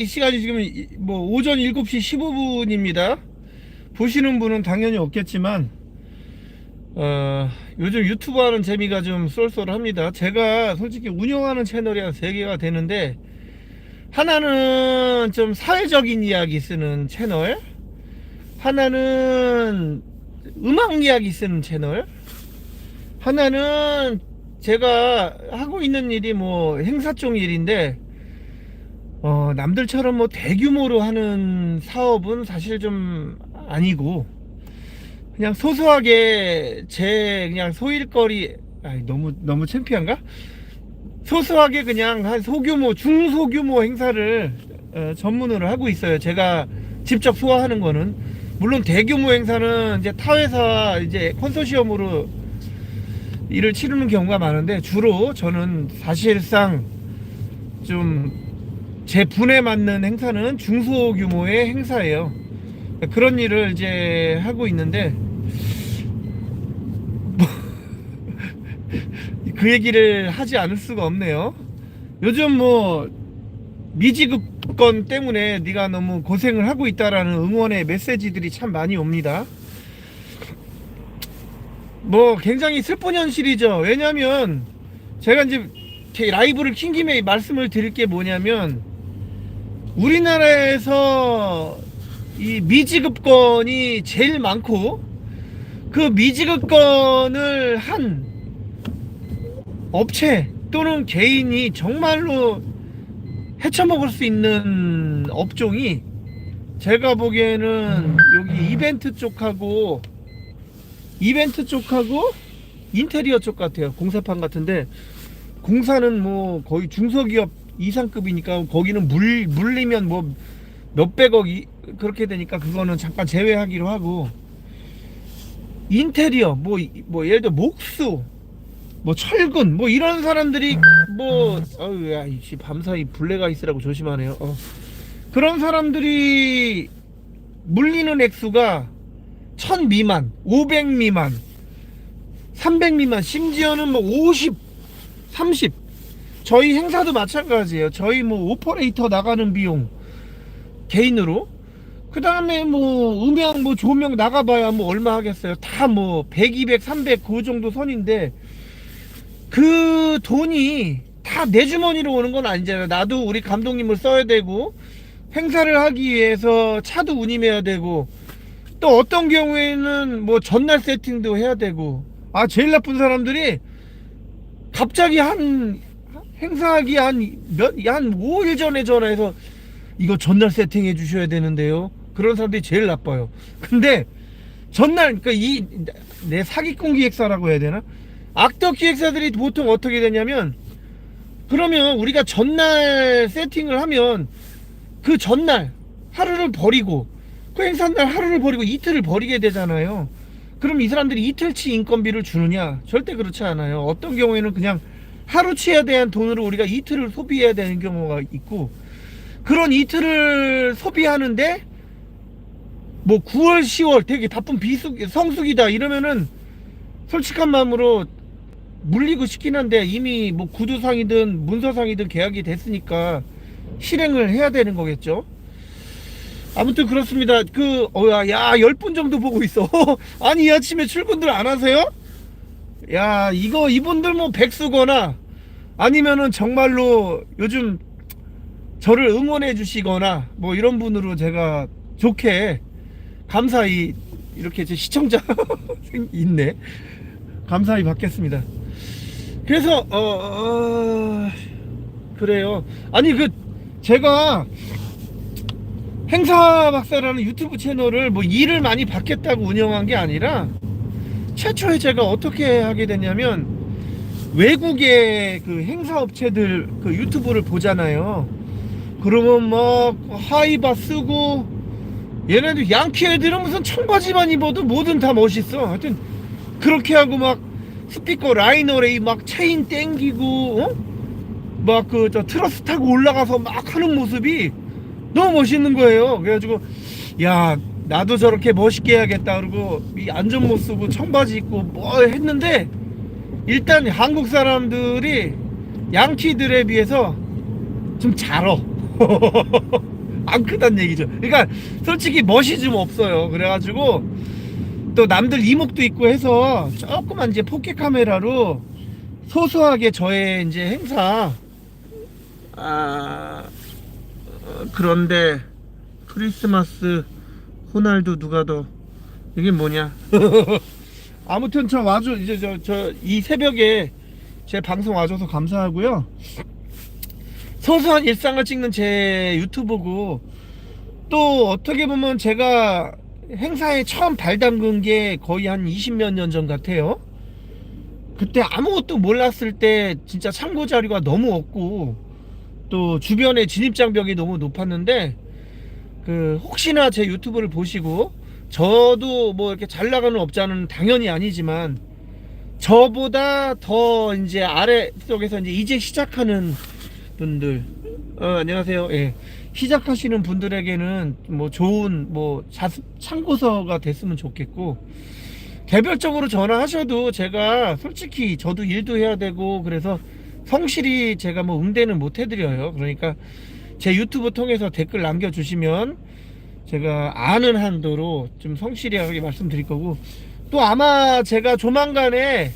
이 시간이 지금 이- 뭐 오전 7시 15분입니다. 보시는 분은 당연히 없겠지만 어, 요즘 유튜브 하는 재미가 좀 쏠쏠합니다. 제가 솔직히 운영하는 채널이 한 3개가 되는데 하나는 좀 사회적인 이야기 쓰는 채널 하나는 음악 이야기 쓰는 채널 하나는 제가 하고 있는 일이 뭐 행사 쪽 일인데 어, 남들처럼 뭐 대규모로 하는 사업은 사실 좀 아니고 그냥 소소하게 제 그냥 소일거리 아니 너무 너무 창피한가? 소소하게 그냥 한 소규모 중소규모 행사를 어, 전문으로 하고 있어요. 제가 직접 소화하는 거는 물론 대규모 행사는 이제 타회사 이제 컨소시엄으로 일을 치르는 경우가 많은데 주로 저는 사실상 좀 제 분에 맞는 행사는 중소규모의 행사예요. 그런 일을 이제 하고 있는데 뭐 그 얘기를 하지 않을 수가 없네요. 요즘 뭐 미지급건 때문에 네가 너무 고생을 하고 있다라는 응원의 메시지들이 참 많이 옵니다. 뭐 굉장히 슬픈 현실이죠. 왜냐면 제가 이제 제 라이브를 킨 김에 말씀을 드릴 게 뭐냐면 우리나라에서 이 미지급 건이 제일 많고 그 미지급 건을 한 업체 또는 개인이 정말로 헤쳐먹을 수 있는 업종이 제가 보기에는 여기 이벤트 쪽하고 이벤트 쪽하고 인테리어 쪽 같아요. 공사판 같은데 공사는 뭐 거의 중소기업 이상급이니까 거기는 물 물리면 뭐 몇백억 이 그렇게 되니까 그거는 잠깐 제외하기로 하고 인테리어 뭐 뭐 예를 들어 목수 뭐 철근 뭐 이런 사람들이 뭐 아유 야 이씨 밤사이 불레가 있으라고 조심하네요. 어. 그런 사람들이 물리는 액수가 1000 미만, 500 미만, 300 미만, 심지어는 뭐 50, 30. 저희 행사도 마찬가지예요. 저희 뭐 오퍼레이터 나가는 비용 개인으로 그 다음에 뭐 음향 뭐 조명 나가봐야 뭐 얼마 하겠어요. 다 뭐 100, 200, 300 그 정도 선인데 그 돈이 다 내 주머니로 오는 건 아니잖아요. 나도 우리 감독님을 써야 되고 행사를 하기 위해서 차도 운임해야 되고 또 어떤 경우에는 뭐 전날 세팅도 해야 되고 아 제일 나쁜 사람들이 갑자기 한 행사하기 한몇한 5일 전에 전화해서 이거 전날 세팅해 주셔야 되는데요. 그런 사람들이 제일 나빠요. 근데 전날 그러니까 이 내 사기꾼 기획사라고 해야 되나? 악덕 기획사들이 보통 어떻게 되냐면 그러면 우리가 전날 세팅을 하면 그 전날 하루를 버리고 그 행사 날 하루를 버리고 이틀을 버리게 되잖아요. 그럼 이 사람들이 이틀치 인건비를 주느냐? 절대 그렇지 않아요. 어떤 경우에는 그냥 하루치에 대한 돈으로 우리가 이틀을 소비해야 되는 경우가 있고 그런 이틀을 소비하는데 뭐 9월 10월 되게 바쁜 비수 성수기다 이러면은 솔직한 마음으로 물리고 싶긴 한데 이미 뭐 구두상이든 문서상이든 계약이 됐으니까 실행을 해야 되는 거겠죠. 아무튼 그렇습니다. 그, 어 야, 야, 10분 정도 보고 있어. 아니, 이 아침에 출근들 안 하세요? 야, 이거, 이분들 뭐 백수거나, 아니면은 정말로 요즘 저를 응원해 주시거나, 뭐 이런 분으로 제가 좋게, 감사히, 이렇게 제 시청자 있네. 감사히 받겠습니다. 그래서, 어, 어, 그래요. 아니, 그, 제가, 행사 박사라는 유튜브 채널을 뭐 일을 많이 받겠다고 운영한 게 아니라 최초에 제가 어떻게 하게 됐냐면 외국의 그 행사 업체들 그 유튜브를 보잖아요. 그러면 막 하이바 쓰고 얘네들 양키 애들은 무슨 청바지만 입어도 뭐든 다 멋있어. 하여튼 그렇게 하고 막 스피커 라이너레이 막 체인 땡기고 어? 막그저 트러스 타고 올라가서 막 하는 모습이 너무 멋있는 거예요. 그래가지고 야 나도 저렇게 멋있게 해야겠다 그러고 이 안전모 쓰고 청바지 입고 뭐 했는데 일단 한국 사람들이 양키들에 비해서 좀 잘어. 안 크단 얘기죠. 그러니까 솔직히 멋이 좀 없어요. 그래가지고 또 남들 이목도 있고 해서 조그만 이제 포켓 카메라로 소소하게 저의 이제 행사 아 어, 그런데 크리스마스 호날두 누가 더? 이게 뭐냐? 아무튼 저 와줘 이제 저 저 이 새벽에 제 방송 와줘서 감사하고요. 소소한 일상을 찍는 제 유튜브고 또 어떻게 보면 제가 행사에 처음 발 담근 게 거의 한 20몇 년 전 같아요. 그때 아무것도 몰랐을 때 진짜 참고 자료가 너무 없고 또 주변에 진입 장벽이 너무 높았는데 그 혹시나 제 유튜브를 보시고 저도 뭐 이렇게 잘 나가는 업자는 당연히 아니지만 저보다 더 이제 아래 쪽에서 이제 이제 시작하는 분들 어, 안녕하세요. 예. 시작하시는 분들에게는 뭐 좋은 뭐 자습 참고서가 됐으면 좋겠고 개별적으로 전화하셔도 제가 솔직히 저도 일도 해야 되고 그래서 성실히 제가 뭐 응대는 못 해드려요. 그러니까 제 유튜브 통해서 댓글 남겨주시면 제가 아는 한도로 좀 성실하게 말씀드릴 거고 또 아마 제가 조만간에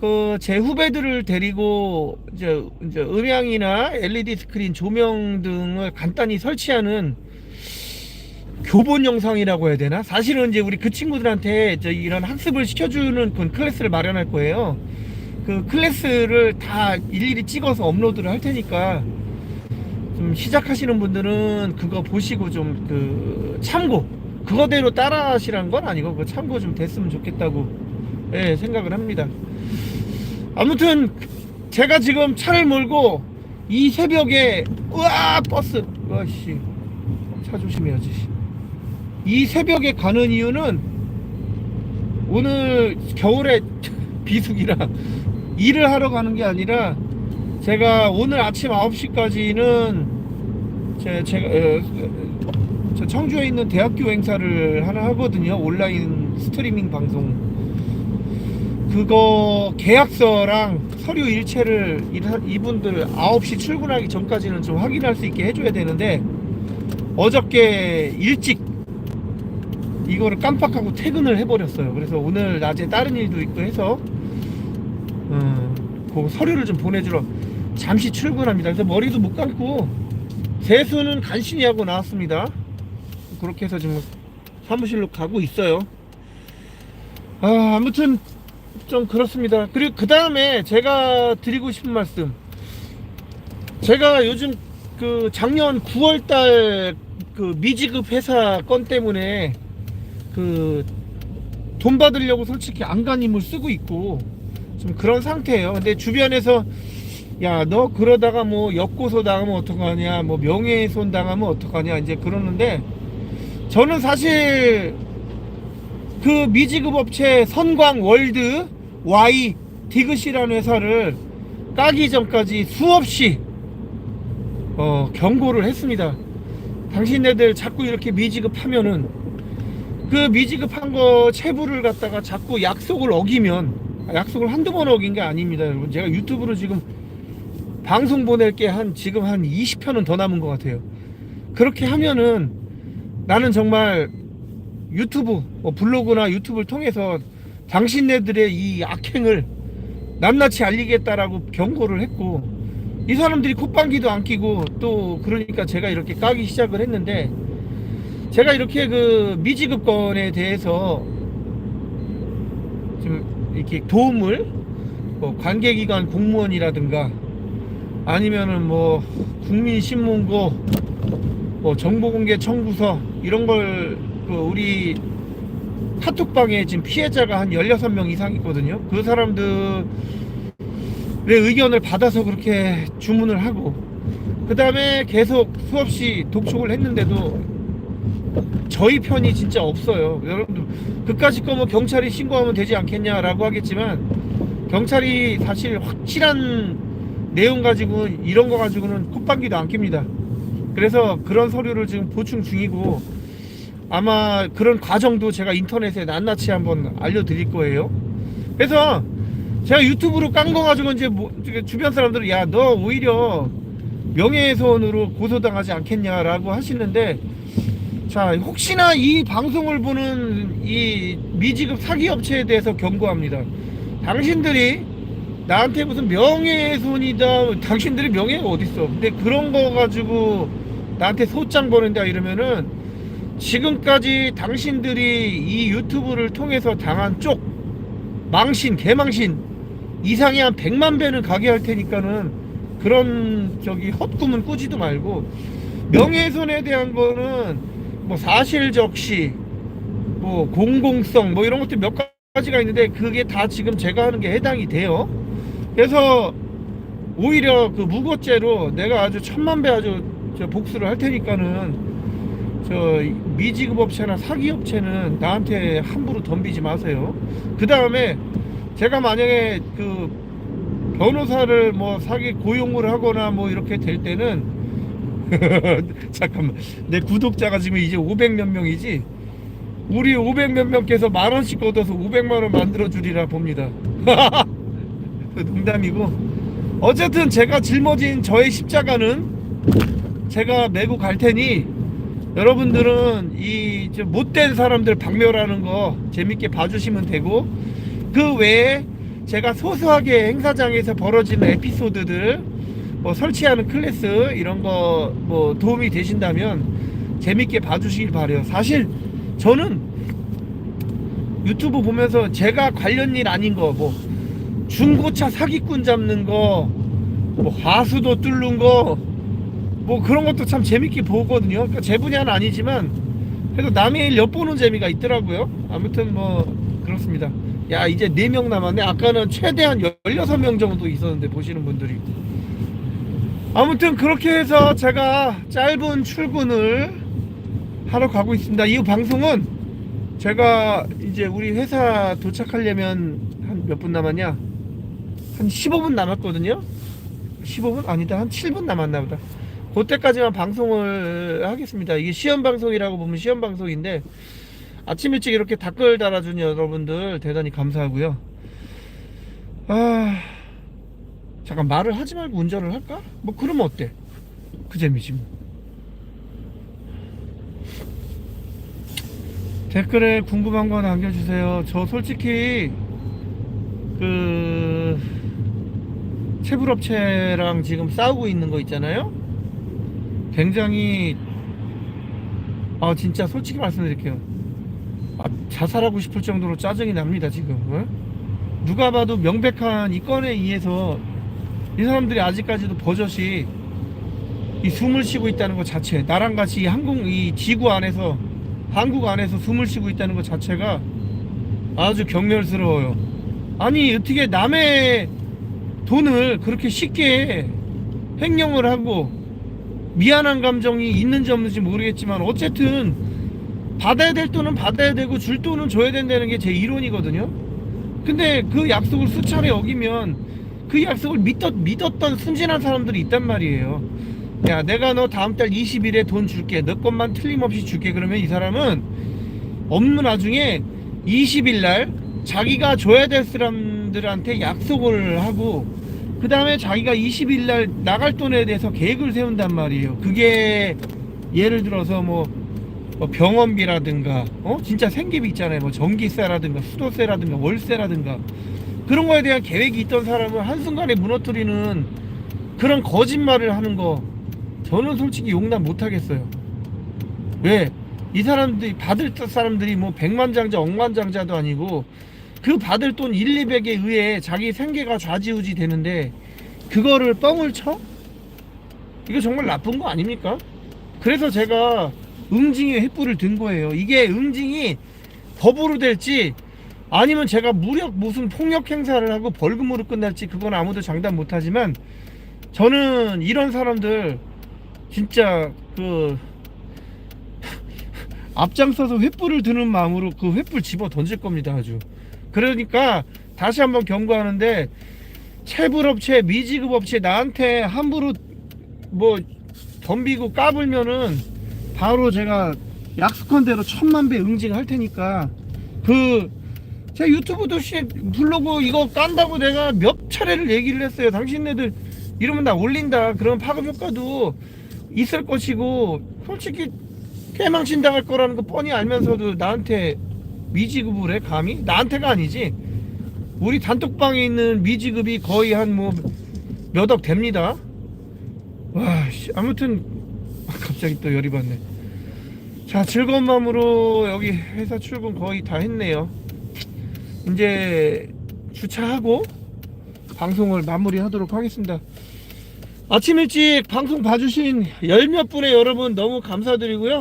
그 제 후배들을 데리고 이제, 이제 음향이나 LED 스크린 조명 등을 간단히 설치하는 교본 영상이라고 해야 되나? 사실은 이제 우리 그 친구들한테 저 이런 학습을 시켜주는 그 클래스를 마련할 거예요. 그 클래스를 다 일일이 찍어서 업로드를 할 테니까 좀 시작하시는 분들은 그거 보시고 좀 그 참고 그거대로 따라 하시라는 건 아니고 그 참고 좀 됐으면 좋겠다고 예, 생각을 합니다. 아무튼 제가 지금 차를 몰고 이 새벽에 우와 버스 와씨 차 조심해야지 이 새벽에 가는 이유는 오늘 겨울에 비수기라 일을 하러 가는 게 아니라 제가 오늘 아침 9시까지는 제, 제가 어, 저 청주에 있는 대학교 행사를 하나 하거든요 온라인 스트리밍 방송 그거 계약서랑 서류 일체를 이- 이분들 9시 출근하기 전까지는 좀 확인할 수 있게 해줘야 되는데 어저께 일찍 이거를 깜빡하고 퇴근을 해버렸어요. 그래서 오늘 낮에 다른 일도 있고 해서 어, 그 서류를 좀 보내주러 잠시 출근합니다. 그래서 머리도 못 감고 세수는 간신히 하고 나왔습니다. 그렇게 해서 지금 사무실로 가고 있어요. 아, 아무튼 좀 그렇습니다. 그리고 그 다음에 제가 드리고 싶은 말씀. 제가 요즘 그 작년 9월달 그 미지급 회사 건 때문에 그 돈 받으려고 솔직히 안간힘을 쓰고 있고 좀 그런 상태예요. 근데 주변에서 야 너 그러다가 뭐 역고소 당하면 어떡하냐 뭐 명예훼손 당하면 어떡하냐 이제 그러는데 저는 사실 그 미지급 업체 선광 월드 Y 디귿이라는 회사를 까기 전까지 수없이 어, 경고를 했습니다. 당신네들 자꾸 이렇게 미지급하면은 그 미지급한 거 체부를 갖다가 자꾸 약속을 어기면 아, 약속을 한두 번 어긴 게 아닙니다, 여러분. 제가 유튜브로 지금 방송 보낼 게 한 지금 한 20편은 더 남은 것 같아요. 그렇게 하면은 나는 정말 유튜브 뭐 블로그나 유튜브를 통해서 당신네들의 이 악행을 낱낱이 알리겠다라고 경고를 했고 이 사람들이 콧방귀도 안 끼고 또 그러니까 제가 이렇게 까기 시작을 했는데 제가 이렇게 그 미지급권에 대해서 좀 이렇게 도움을 뭐 관계기관 공무원이라든가 아니면은 뭐 국민신문고 뭐 정보공개 청구서 이런 걸 그 우리 카톡방에 지금 피해자가 한 16명 이상 있거든요. 그 사람들의 의견을 받아서 그렇게 주문을 하고 그 다음에 계속 수없이 독촉을 했는데도 저희 편이 진짜 없어요. 여러분들 그까짓 거뭐 경찰이 신고하면 되지 않겠냐라고 하겠지만 경찰이 사실 확실한 내용 가지고 이런 거 가지고는 콧방귀도 안 낍니다. 그래서 그런 서류를 지금 보충 중이고 아마 그런 과정도 제가 인터넷에 낱낱이 한번 알려드릴 거예요. 그래서 제가 유튜브로 깐 거 가지고 이제 뭐, 주변 사람들은 야 너 오히려 명예훼손으로 고소당하지 않겠냐라고 하시는데 자 혹시나 이 방송을 보는 이 미지급 사기 업체에 대해서 경고합니다. 당신들이 나한테 무슨 명예훼손이다 당신들이 명예가 어딨어 근데 그런 거 가지고 나한테 소장 보낸다 이러면은 지금까지 당신들이 이 유튜브를 통해서 당한 쪽 망신 개망신 이상이 한 100만 배는 가게 할 테니까는 그런 저기 헛꿈은 꾸지도 말고 명예훼손에 대한 거는 뭐 사실적시 뭐 공공성 뭐 이런 것들 몇 가지가 있는데 그게 다 지금 제가 하는 게 해당이 돼요. 그래서 오히려 그 무고죄로 내가 아주 천만 배 아주 저 복수를 할 테니까는 저 미지급 업체나 사기 업체는 나한테 함부로 덤비지 마세요. 그 다음에 제가 만약에 그 변호사를 뭐 사기 고용을 하거나 뭐 이렇게 될 때는 잠깐만 내 구독자가 지금 이제 500몇 명이지 우리 500몇 명께서 만 원씩 걷어서 500만 원 만들어 주리라 봅니다. 농담이고 어쨌든 제가 짊어진 저의 십자가는 제가 메고 갈 테니 여러분들은 이좀 못된 사람들 박멸하는 거 재밌게 봐주시면 되고 그 외에 제가 소소하게 행사장에서 벌어지는 에피소드들 뭐 설치하는 클래스 이런 거 뭐 도움이 되신다면 재밌게 봐주시길 바래요. 사실 저는 유튜브 보면서 제가 관련 일 아닌 거뭐 중고차 사기꾼 잡는 거뭐 화수도 뚫는 거 뭐 그런 것도 참 재밌게 보거든요. 그러니까 제 분야는 아니지만 그래도 남의 일 엿보는 재미가 있더라고요. 아무튼 뭐 그렇습니다. 야 이제 4명 남았네. 아까는 최대한 16명 정도 있었는데 보시는 분들이. 아무튼 그렇게 해서 제가 짧은 출근을 하러 가고 있습니다. 이 방송은 제가 이제 우리 회사 도착하려면 한 몇 분 남았냐? 한 15분 남았거든요. 15분? 아니다. 한 7분 남았나 보다. 그때까지만 방송을 하겠습니다. 이게 시험 방송이라고 보면 시험 방송인데 아침 일찍 이렇게 댓글 달아준 여러분들 대단히 감사하고요. 아 잠깐 말을 하지 말고 운전을 할까? 뭐 그러면 어때? 그 재미지 뭐. 댓글에 궁금한 거 남겨주세요. 저 솔직히 그 채불업체랑 지금 싸우고 있는 거 있잖아요. 굉장히 아 진짜 솔직히 말씀드릴게요. 아, 자살하고 싶을 정도로 짜증이 납니다 지금. 어? 누가 봐도 명백한 이 건에 의해서 이 사람들이 아직까지도 버젓이 이 숨을 쉬고 있다는 것 자체, 나랑 같이 이 항공 이 지구 안에서 한국 안에서 숨을 쉬고 있다는 것 자체가 아주 경멸스러워요. 아니 어떻게 남의 돈을 그렇게 쉽게 횡령을 하고 미안한 감정이 있는지 없는지 모르겠지만 어쨌든 받아야 될 돈은 받아야 되고 줄 돈은 줘야 된다는 게 제 이론이거든요. 근데 그 약속을 수차례 어기면 그 약속을 믿었, 믿었던 순진한 사람들이 있단 말이에요. 야, 내가 너 다음 달 20일에 돈 줄게. 너 것만 틀림없이 줄게. 그러면 이 사람은 없는 와중에 20일 날 자기가 줘야 될 사람들한테 약속을 하고 그 다음에 자기가 20일 날 나갈 돈에 대해서 계획을 세운단 말이에요. 그게 예를 들어서 뭐, 뭐 병원비라든가, 어? 진짜 생계비 있잖아요. 뭐 전기세라든가 수도세라든가 월세라든가 그런 거에 대한 계획이 있던 사람을 한순간에 무너뜨리는 그런 거짓말을 하는 거 저는 솔직히 용납 못 하겠어요. 왜? 이 사람들이 받을 사람들이 뭐 백만장자 억만장자도 아니고 그 받을 돈 1, 200에 의해 자기 생계가 좌지우지 되는데 그거를 뻥을 쳐? 이거 정말 나쁜 거 아닙니까? 그래서 제가 응징의 횃불을 든 거예요. 이게 응징이 법으로 될지 아니면 제가 무력 무슨 폭력 행사를 하고 벌금으로 끝날지 그건 아무도 장담 못 하지만 저는 이런 사람들 진짜 그 앞장서서 횃불을 드는 마음으로 그 횃불 집어 던질 겁니다 아주 그러니까 다시 한번 경고하는데 채불업체 미지급업체 나한테 함부로 뭐 덤비고 까불면은 바로 제가 약속한 대로 천만 배 응징할 테니까 그제 유튜브도 씨 블로그 이거 깐다고 내가 몇 차례를 얘기를 했어요. 당신네들 이러면 나 올린다. 그런 파급 효과도 있을 것이고 솔직히 개망신 당할 거라는 거 뻔히 알면서도 나한테 미지급을 해 감히? 나한테가 아니지. 우리 단톡방에 있는 미지급이 거의 한 뭐 몇 억 됩니다. 와 씨, 아무튼 아, 갑자기 또 열이 받네. 자 즐거운 마음으로 여기 회사 출근 거의 다 했네요. 이제 주차하고 방송을 마무리하도록 하겠습니다. 아침 일찍 방송 봐주신 열 몇 분의 여러분 너무 감사드리고요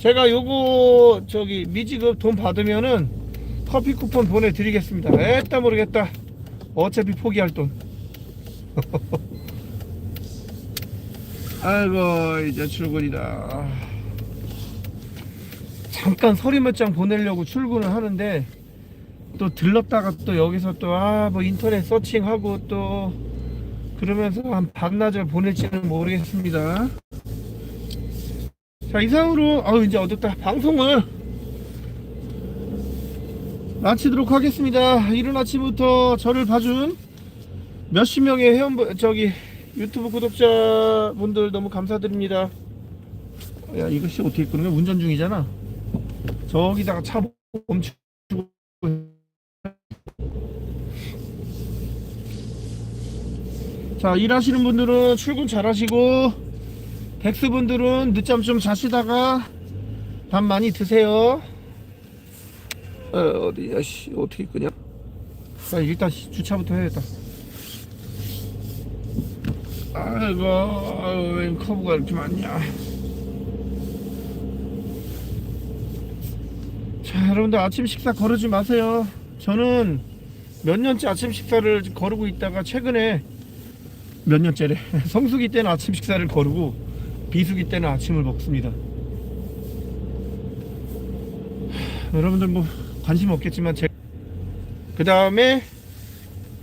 제가 요거 저기 미지급 돈 받으면은 커피 쿠폰 보내드리겠습니다. 에따 모르겠다. 어차피 포기할 돈. 아이고 이제 출근이다. 잠깐 서류 몇 장 보내려고 출근을 하는데 또 들렀다가 또 여기서 또 아 뭐 인터넷 서칭하고 또 그러면서 한 반나절 보낼지는 모르겠습니다 자 이상으로 아유 이제 어둡다. 방송을 마치도록 하겠습니다. 이른 아침부터 저를 봐준 몇십 명의 회원 저기 유튜브 구독자 분들 너무 감사드립니다. 야 이것이 어떻게 끊는 거야? 운전 중이잖아. 저기다가 차 멈추고 자 일하시는 분들은 출근 잘 하시고 백수분들은 늦잠 좀 자시다가 밥 많이 드세요. 어, 어디야 씨 어떻게 끄냐? 자 일단 씨, 주차부터 해야겠다. 아이고 아유, 웬 커브가 이렇게 많냐. 자 여러분들 아침 식사 거르지 마세요. 저는 몇 년째 아침 식사를 거르고 있다가 최근에 몇 년째래? 성수기 때는 아침 식사를 거르고 비수기 때는 아침을 먹습니다. 하, 여러분들 뭐 관심 없겠지만 제... 그 다음에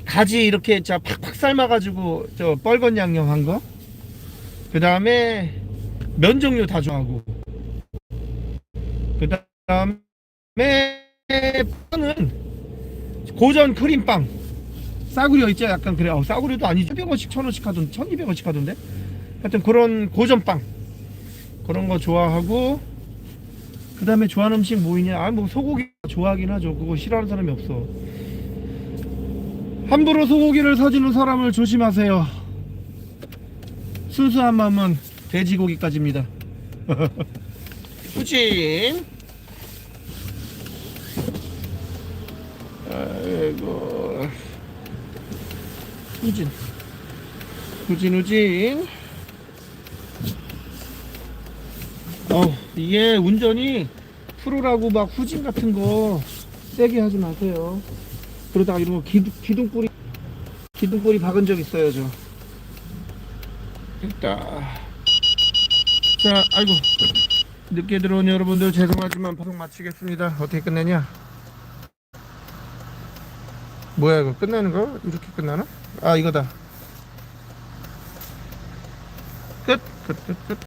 가지 이렇게 자 팍팍 삶아가지고 저 뻘건 양념 한 거 그 다음에 면 종류 다 좋아하고. 그 다음에 빵은 고전 크림빵. 싸구려 있죠? 약간 그래. 어, 싸구려도 아니죠? 100원씩 1000원씩 하던 1200원씩 하던데 하여튼 그런 고전빵. 그런 거 좋아하고 그 다음에 좋아하는 음식 뭐 있냐? 아 뭐 소고기 좋아하긴 하죠. 그거 싫어하는 사람이 없어. 함부로 소고기를 사주는 사람을 조심하세요. 순수한 마음은 돼지고기까지입니다. 후진. 아이고. 후진. 후진 후진 어 이게 운전이 프로라고 막 후진 같은 거 세게 하지 마세요. 그러다가 이런 거 기둥, 기둥뿌리 기둥뿌리 박은 적 있어요 저. 됐다. 자 아이고. 늦게 들어온 여러분들 죄송하지만 방송 마치겠습니다. 어떻게 끝내냐? 뭐야 이거 끝나는 거? 이렇게 끝나나? 아 이거다. 끝 끝 끝 끝